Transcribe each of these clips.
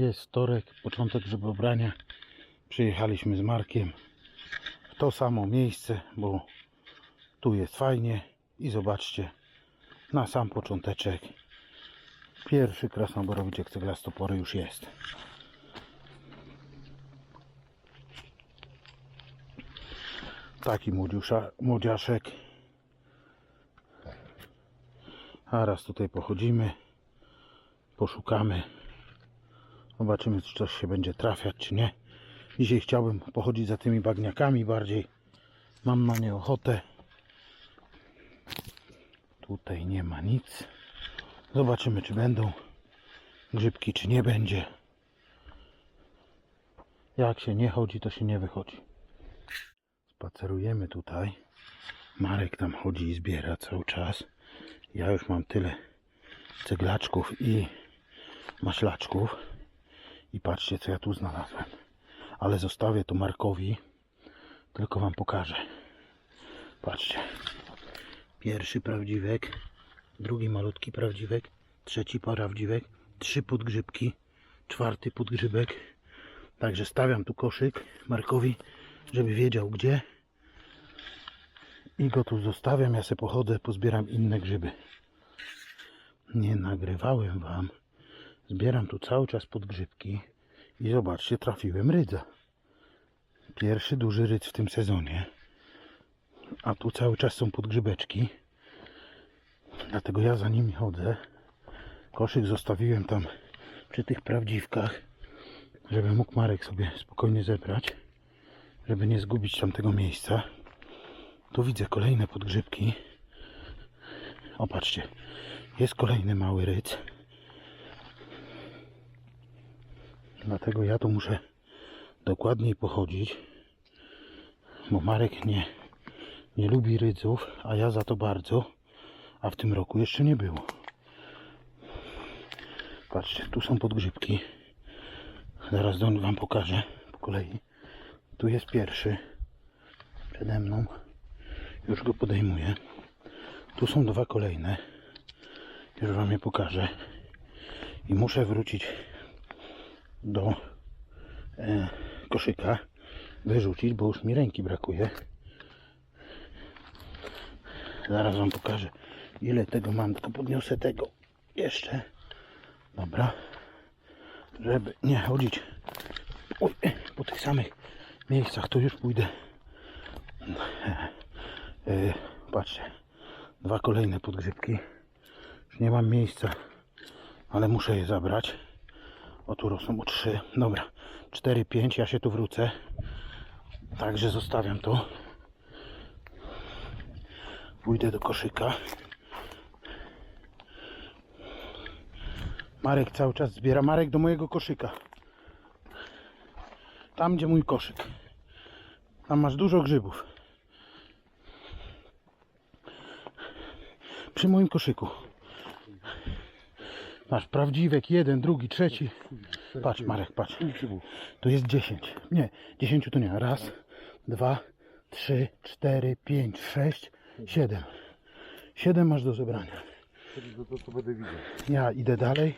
Jest wtorek, początek grzybobrania. Przyjechaliśmy z Markiem w to samo miejsce, bo tu jest fajnie i zobaczcie, na sam począteczek pierwszy krasnoborowiczek ceglastopory już jest. Taki młodziusza, młodziaszek. A raz tutaj pochodzimy, poszukamy. Zobaczymy, czy coś się będzie trafiać, czy nie. Dzisiaj chciałbym pochodzić za tymi bagniakami bardziej. Mam na nie ochotę. Tutaj nie ma nic. Zobaczymy, czy będą grzybki, czy nie będzie. Jak się nie chodzi, to się nie wychodzi. Spacerujemy tutaj. Marek tam chodzi i zbiera cały czas. Ja już mam tyle ceglaczków i maślaczków. I patrzcie, co ja tu znalazłem. Ale zostawię to Markowi. Tylko wam pokażę. Patrzcie. Pierwszy prawdziwek. Drugi malutki prawdziwek. Trzeci prawdziwek. Trzy podgrzybki. Czwarty podgrzybek. Także stawiam tu koszyk Markowi, żeby wiedział gdzie. I go tu zostawiam. Ja se pochodzę, pozbieram inne grzyby. Nie nagrywałem wam. Zbieram tu cały czas podgrzybki. I zobaczcie, trafiłem rydza. Pierwszy duży rydz w tym sezonie. A tu cały czas są podgrzybeczki. Dlatego ja za nimi chodzę. Koszyk zostawiłem tam przy tych prawdziwkach, żeby mógł Marek sobie spokojnie zebrać, żeby nie zgubić tamtego miejsca. Tu widzę kolejne podgrzybki. Opatrzcie, jest kolejny mały ryc. Dlatego ja tu muszę dokładniej pochodzić, bo Marek nie, nie lubi rydzów, a ja za to bardzo, a w tym roku jeszcze nie było. Patrzcie, tu są podgrzybki. Zaraz Wam pokażę po kolei. Tu jest pierwszy przede mną. Już go podejmuję. Tu są dwa kolejne. Już Wam je pokażę. I muszę wrócić do e, koszyka, wyrzucić, bo już mi ręki brakuje. Zaraz Wam pokażę, ile tego mam, tylko podniosę tego jeszcze. Dobra, żeby nie chodzić Oj, po tych samych miejscach, to już pójdę. E, patrzcie, dwa kolejne podgrzybki. Już nie mam miejsca, ale muszę je zabrać. O tu rosną o 3. Dobra. 4, 5. Ja się tu wrócę. Także zostawiam to. Pójdę do koszyka. Marek cały czas zbiera. Marek do mojego koszyka. Tam gdzie mój koszyk. Tam masz dużo grzybów. Przy moim koszyku. Masz prawdziwek, jeden, drugi, trzeci. Patrz, Marek, patrz. Tu jest 10. Nie, 10 to nie. Raz, dwa, trzy, cztery, pięć, sześć, siedem. Siedem masz do zebrania. Ja idę dalej.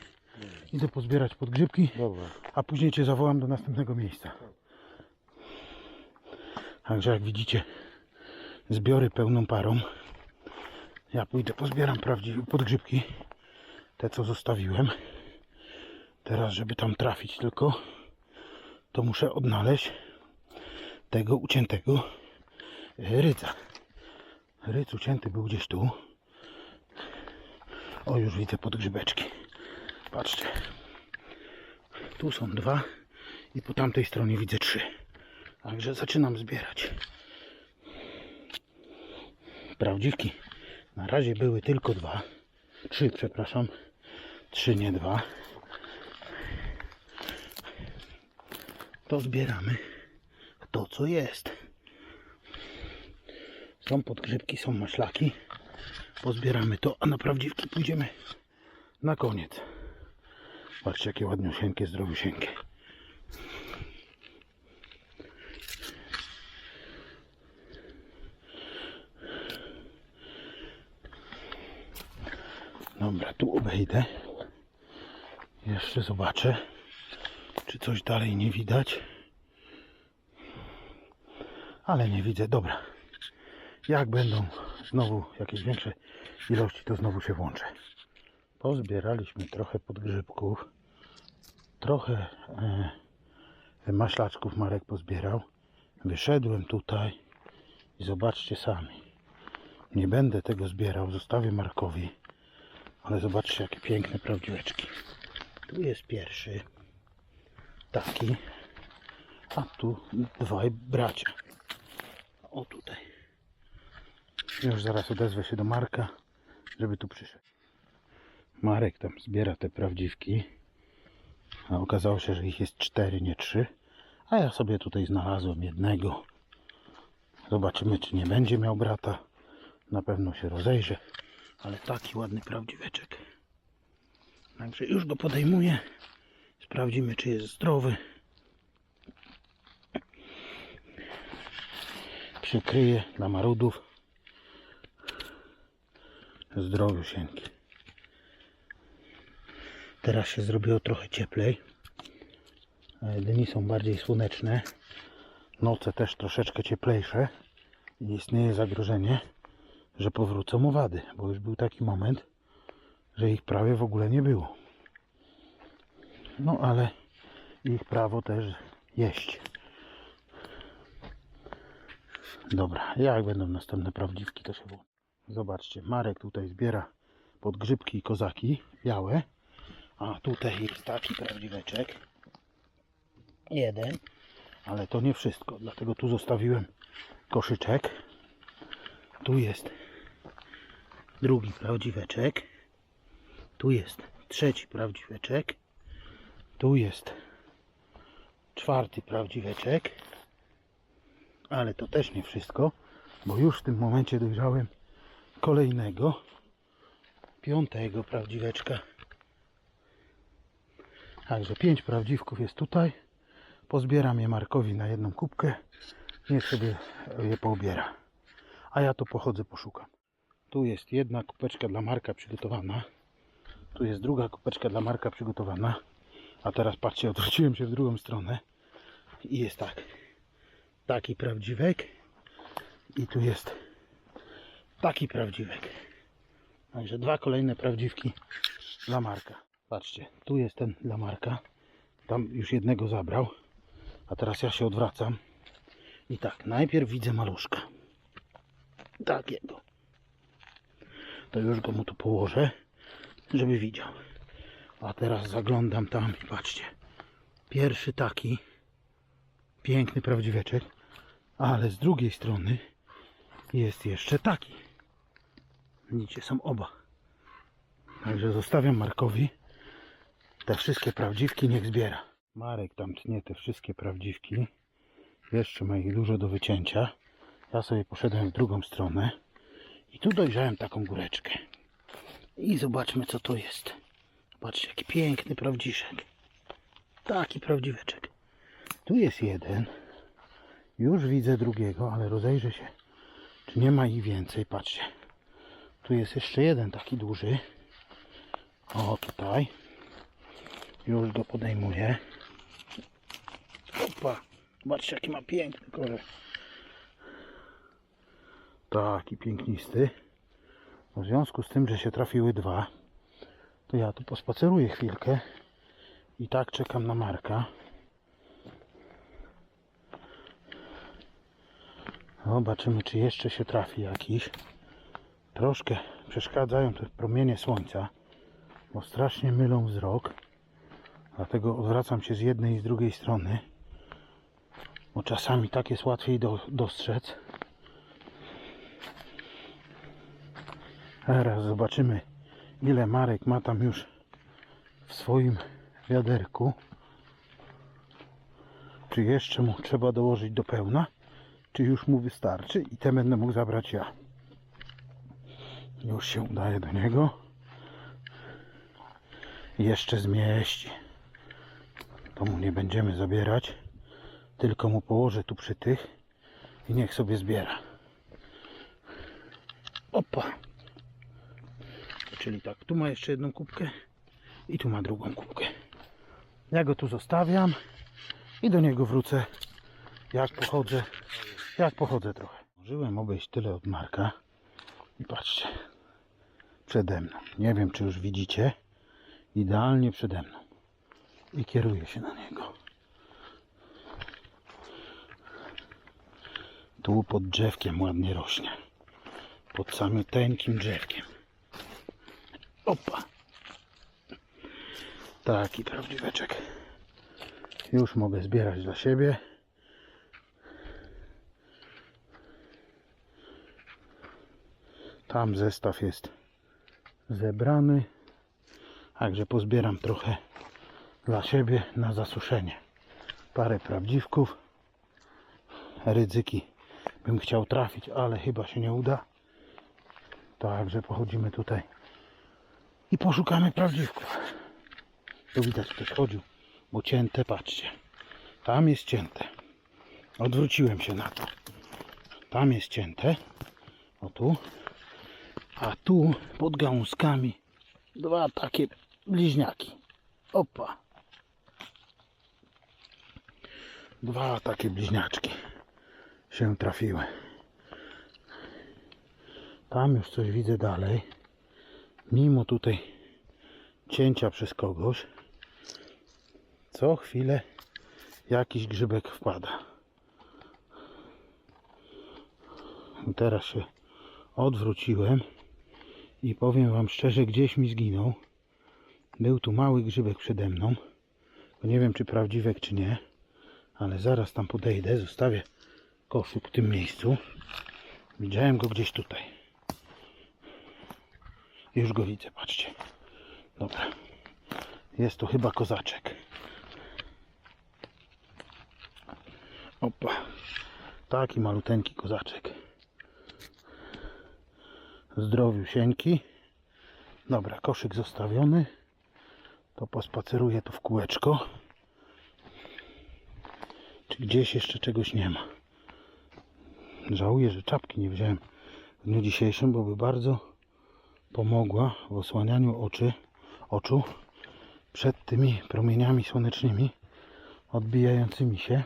Idę pozbierać podgrzybki, Dobra. a później Cię zawołam do następnego miejsca. Także jak widzicie, zbiory pełną parą. Ja pójdę, pozbieram prawdziwe podgrzybki. Te, co zostawiłem. Teraz, żeby tam trafić tylko, to muszę odnaleźć tego uciętego e, rydza. Rydz ucięty był gdzieś tu. O, już widzę podgrzybeczki. Patrzcie. Tu są dwa i po tamtej stronie widzę trzy. Także zaczynam zbierać. Prawdziwki. Na razie były tylko dwa. Trzy, przepraszam. Trzy, nie dwa. To zbieramy to, co jest. Są podgrzybki, są maślaki. Pozbieramy to, a na prawdziwki pójdziemy na koniec. Patrzcie, jakie ładniusieńkie, zdrowiusieńkie. Dobra, tu obejdę. Jeszcze zobaczę. Czy coś dalej nie widać? Ale nie widzę. Dobra. Jak będą znowu jakieś większe ilości, to znowu się włączę. Pozbieraliśmy trochę podgrzybków. Trochę e, maślaczków Marek pozbierał. Wyszedłem tutaj i zobaczcie sami. Nie będę tego zbierał, zostawię Markowi. Ale zobaczcie, jakie piękne prawdziweczki. Tu jest pierwszy. Taki. A tu dwaj bracia. O tutaj. Już zaraz odezwę się do Marka, żeby tu przyszedł. Marek tam zbiera te prawdziwki. A okazało się, że ich jest cztery, nie trzy. A ja sobie tutaj znalazłem jednego. Zobaczymy, czy nie będzie miał brata. Na pewno się rozejrzy. Ale taki ładny prawdziweczek. Także już go podejmuję. Sprawdzimy, czy jest zdrowy. Przykryję dla marudów. Zdrowiusieńki. Teraz się zrobiło trochę cieplej. E, Dni są bardziej słoneczne. Noce też troszeczkę cieplejsze. I istnieje zagrożenie, że powrócą owady, bo już był taki moment, że ich prawie w ogóle nie było. No ale ich prawo też jeść. Dobra, jak będą następne prawdziwki, to się włączy. Zobaczcie, Marek tutaj zbiera podgrzybki i kozaki białe. A tutaj jest taki prawdziweczek. Jeden. Ale to nie wszystko, dlatego tu zostawiłem koszyczek. Tu jest drugi prawdziweczek. Tu jest trzeci prawdziweczek. Tu jest czwarty prawdziweczek. Ale to też nie wszystko, bo już w tym momencie dojrzałem kolejnego, piątego prawdziweczka. Także pięć prawdziwków jest tutaj. Pozbieram je Markowi na jedną kubkę. Niech sobie je poubiera. A ja tu pochodzę, poszukam. Tu jest jedna kubeczka dla Marka przygotowana. Tu jest druga kubeczka dla Marka przygotowana. A teraz patrzcie, odwróciłem się w drugą stronę. I jest tak. Taki prawdziwek. I tu jest taki prawdziwek. Także dwa kolejne prawdziwki dla Marka. Patrzcie, tu jest ten dla Marka. Tam już jednego zabrał. A teraz ja się odwracam. I tak, najpierw widzę maluszka. Takiego. To już go mu tu położę, żeby widział. A teraz zaglądam tam i patrzcie. Pierwszy taki piękny prawdziweczek, ale z drugiej strony jest jeszcze taki. Widzicie, są oba. Także zostawiam Markowi te wszystkie prawdziwki, niech zbiera. Marek tam tnie te wszystkie prawdziwki. Jeszcze ma ich dużo do wycięcia. Ja sobie poszedłem w drugą stronę i tu dojrzałem taką góreczkę. I zobaczmy co to jest. Patrzcie jaki piękny prawdziszek. Taki prawdziweczek. Tu jest jeden. Już widzę drugiego, ale rozejrzę się, czy nie ma ich więcej. Patrzcie. Tu jest jeszcze jeden taki duży. O, tutaj. Już go podejmuję. Opa. Zobaczcie, jaki ma piękny kolor. Taki pięknisty. W związku z tym, że się trafiły dwa, to ja tu pospaceruję chwilkę i tak czekam na Marka. Zobaczymy, czy jeszcze się trafi jakiś. Troszkę przeszkadzają te promienie słońca, bo strasznie mylą wzrok. Dlatego odwracam się z jednej i z drugiej strony, bo czasami tak jest łatwiej do, dostrzec. Teraz zobaczymy, ile Marek ma tam już w swoim wiaderku. Czy jeszcze mu trzeba dołożyć do pełna, czy już mu wystarczy i te będę mógł zabrać ja. Już się udaje do niego. Jeszcze zmieści. To mu nie będziemy zabierać, tylko mu położę tu przy tych i niech sobie zbiera. Opa! Czyli tak, tu ma jeszcze jedną kubkę i tu ma drugą kubkę. Ja go tu zostawiam i do niego wrócę, jak pochodzę, jak pochodzę trochę. Żyłem obejść tyle od Marka i patrzcie, przede mną. Nie wiem, czy już widzicie, idealnie przede mną. I kieruję się na niego. Tu pod drzewkiem ładnie rośnie. Pod samiuteńkim drzewkiem. Opa. Taki prawdziweczek. Już mogę zbierać dla siebie. Tam zestaw jest zebrany. Także pozbieram trochę dla siebie na zasuszenie. Parę prawdziwków. Ryzyki bym chciał trafić, ale chyba się nie uda. Także pochodzimy tutaj i poszukamy prawdziwków. Tu widać ktoś chodził, bo cięte, patrzcie. Tam jest cięte. Odwróciłem się na to. Tam jest cięte. O tu. A tu pod gałązkami dwa takie bliźniaki. Opa. Dwa takie bliźniaczki się trafiły. Tam już coś widzę dalej. Mimo tutaj cięcia przez kogoś, co chwilę jakiś grzybek wpada. Teraz się odwróciłem i powiem Wam szczerze, gdzieś mi zginął. Był tu mały grzybek przede mną. Nie wiem, czy prawdziwek, czy nie, ale zaraz tam podejdę, zostawię koszyk w tym miejscu. Widziałem go gdzieś tutaj. Już go widzę, patrzcie. Dobra. Jest to chyba kozaczek. Opa. Taki maluteńki kozaczek. Zdrowiusieńki. Dobra, koszyk zostawiony. To pospaceruję tu w kółeczko. Czy gdzieś jeszcze czegoś nie ma. Żałuję, że czapki nie wziąłem w dniu dzisiejszym, bo by bardzo pomogła w osłanianiu oczy, oczu przed tymi promieniami słonecznymi odbijającymi się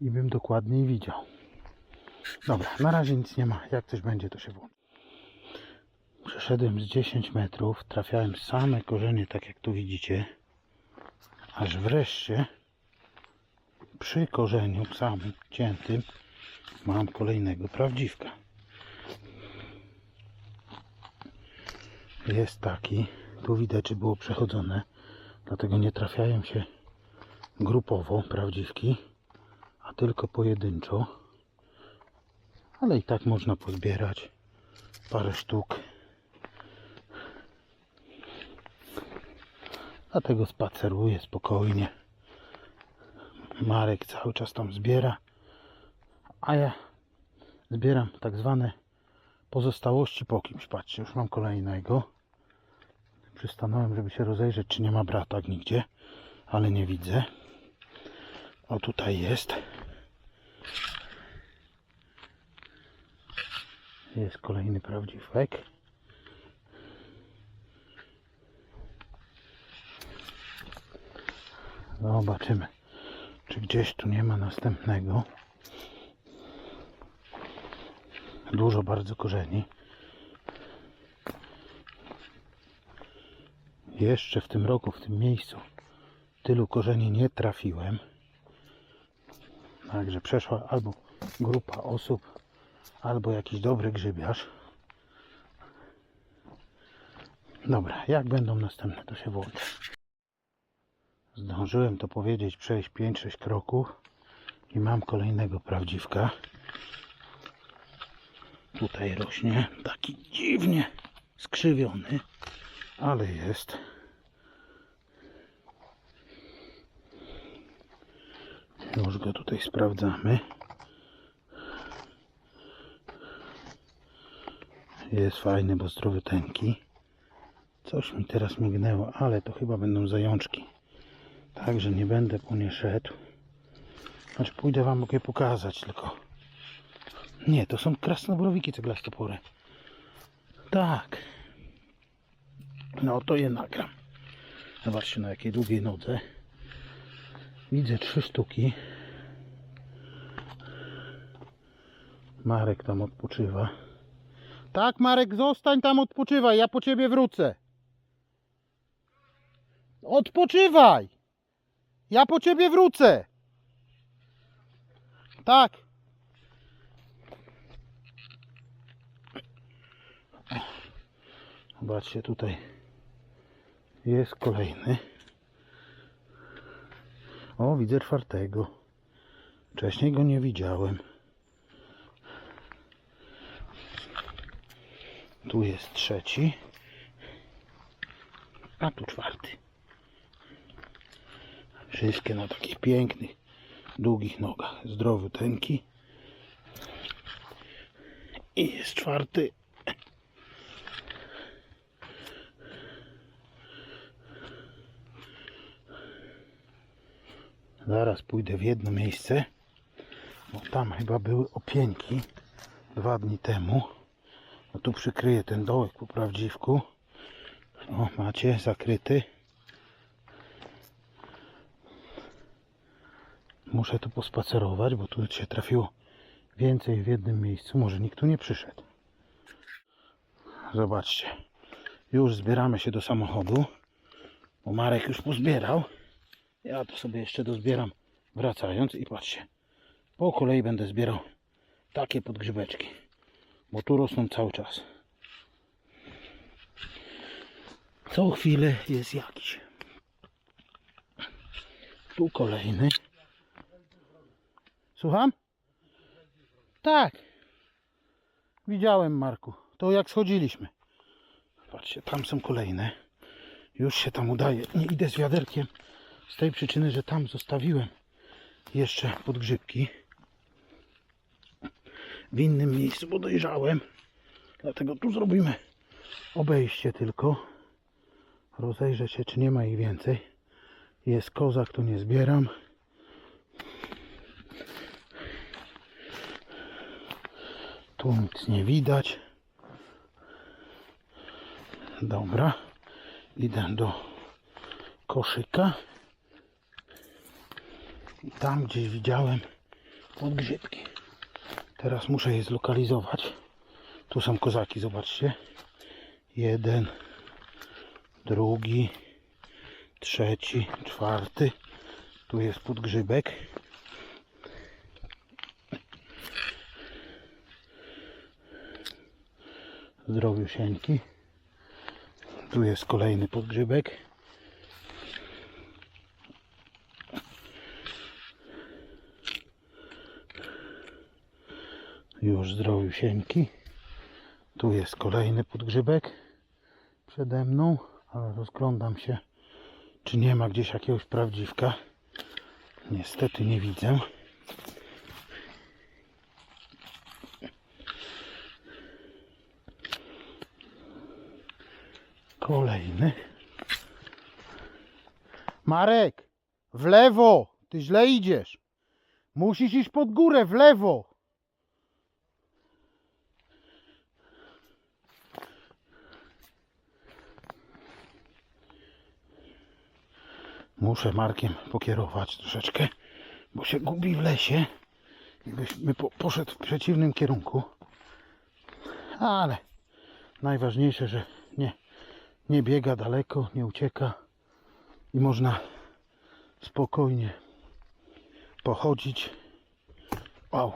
i bym dokładniej widział. Dobra, na razie nic nie ma. Jak coś będzie, to się włączy. Przeszedłem z 10 metrów, trafiałem same korzenie, tak jak tu widzicie, aż wreszcie przy korzeniu samym ciętym mam kolejnego prawdziwka. Jest taki, tu widać, że było przechodzone, dlatego nie trafiają się grupowo prawdziwki, a tylko pojedynczo. Ale i tak można pozbierać parę sztuk. Dlatego spaceruję spokojnie. Marek cały czas tam zbiera, a ja zbieram tak zwane pozostałości po kimś. Patrzcie, już mam kolejnego. Przystanąłem, żeby się rozejrzeć, czy nie ma brata nigdzie, ale nie widzę. O, tutaj jest. Jest kolejny prawdziwek. Zobaczymy, czy gdzieś tu nie ma następnego. Dużo bardzo korzeni. Jeszcze w tym roku, w tym miejscu tylu korzeni nie trafiłem. Także przeszła albo grupa osób, albo jakiś dobry grzybiarz. Dobra, jak będą następne, to się włączę. Zdążyłem to powiedzieć, przejść 5-6 kroków i mam kolejnego prawdziwka. Tutaj rośnie taki dziwnie skrzywiony, ale jest. Już go tutaj sprawdzamy. Jest fajny, bo zdrowiuteńki. Coś mi teraz mignęło, ale to chyba będą zajączki. Także nie będę po nie szedł. Znaczy pójdę wam mogę pokazać tylko. Nie, to są krasnobrowiki ceglastopory. Tak. No to je nagram. Zobaczcie na jakiej długiej nodze. Widzę trzy sztuki. Marek tam odpoczywa. Tak, Marek, zostań tam, odpoczywaj. Ja po ciebie wrócę. Odpoczywaj! Ja po ciebie wrócę. Tak. Zobaczcie tutaj. Jest kolejny. O, widzę czwartego. Wcześniej go nie widziałem. Tu jest trzeci. A tu czwarty. Wszystkie na takich pięknych, długich nogach. Zdrowy tenki. I jest czwarty. Zaraz pójdę w jedno miejsce, bo tam chyba były opieńki dwa dni temu. No tu przykryję ten dołek po prawdziwku. O, macie zakryty. Muszę tu pospacerować, bo tu się trafiło więcej w jednym miejscu. Może nikt tu nie przyszedł. Zobaczcie. Już zbieramy się do samochodu. Bo Marek już pozbierał. Ja to sobie jeszcze dozbieram wracając i patrzcie. Po kolei będę zbierał takie podgrzybeczki. Bo tu rosną cały czas. Co chwilę jest jakiś. Tu kolejny. Słucham? Tak. Widziałem Marku. To jak schodziliśmy. Patrzcie, tam są kolejne. Już się tam udaje. Nie idę z wiaderkiem. Z tej przyczyny, że tam zostawiłem jeszcze podgrzybki. W innym miejscu podejrzałem. Dlatego tu zrobimy obejście tylko. Rozejrzę się, czy nie ma ich więcej. Jest kozak, to nie zbieram. Tu nic nie widać. Dobra. Idę do koszyka. I tam gdzieś widziałem podgrzybki. Teraz muszę je zlokalizować. Tu są kozaki, zobaczcie. Jeden, drugi, trzeci, czwarty. Tu jest podgrzybek. Zdrowiusieńki. Tu jest kolejny podgrzybek. Już zdrowiusieńki. Tu jest kolejny podgrzybek przede mną, ale rozglądam się, czy nie ma gdzieś jakiegoś prawdziwka. Niestety nie widzę. Kolejny. Marek, w lewo! Ty źle idziesz. Musisz iść pod górę, w lewo. Muszę Markiem pokierować troszeczkę, bo się gubi w lesie. Jakbyśmy po, poszedł w przeciwnym kierunku. Ale najważniejsze, że nie, nie biega daleko, nie ucieka i można spokojnie pochodzić. Wow.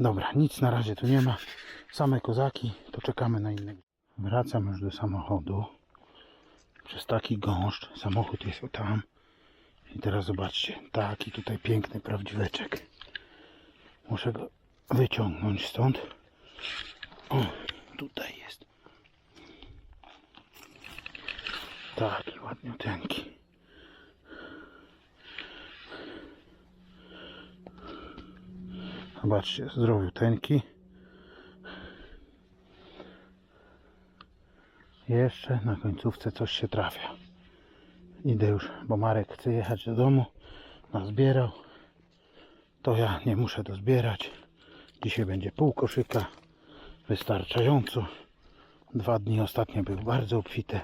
Dobra, nic na razie tu nie ma. Same kozaki, to czekamy na innego. Wracam już do samochodu przez taki gąszcz. Samochód jest o tam. I teraz zobaczcie, taki tutaj piękny prawdziweczek. Muszę go wyciągnąć stąd. O, tutaj jest. Taki ładniuteńki. Zobaczcie, zdrowiuteńki. Jeszcze na końcówce coś się trafia. Idę już, bo Marek chce jechać do domu. Nazbierał. To ja nie muszę dozbierać. Dzisiaj będzie pół koszyka. Wystarczająco. Dwa dni ostatnio były bardzo obfite.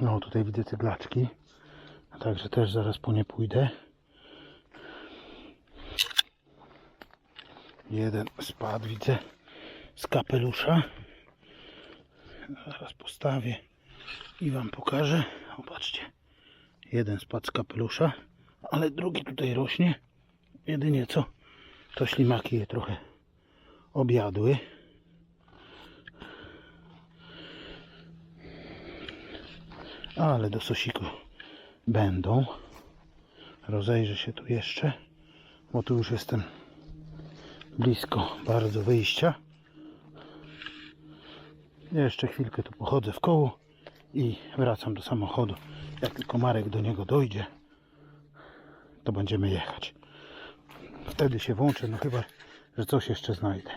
No tutaj widzę ceglaczki. Także też zaraz po nie pójdę. Jeden spadł, widzę, z kapelusza. Zaraz postawię i wam pokażę. Popatrzcie. Jeden spadł z kapelusza, ale drugi tutaj rośnie. Jedynie co, to ślimaki je trochę objadły. Ale do sosiku będą. Rozejrzę się tu jeszcze, bo tu już jestem blisko bardzo wyjścia. Jeszcze chwilkę tu pochodzę w koło i wracam do samochodu. Jak tylko Marek do niego dojdzie, to będziemy jechać. Wtedy się włączę, no chyba, że coś jeszcze znajdę.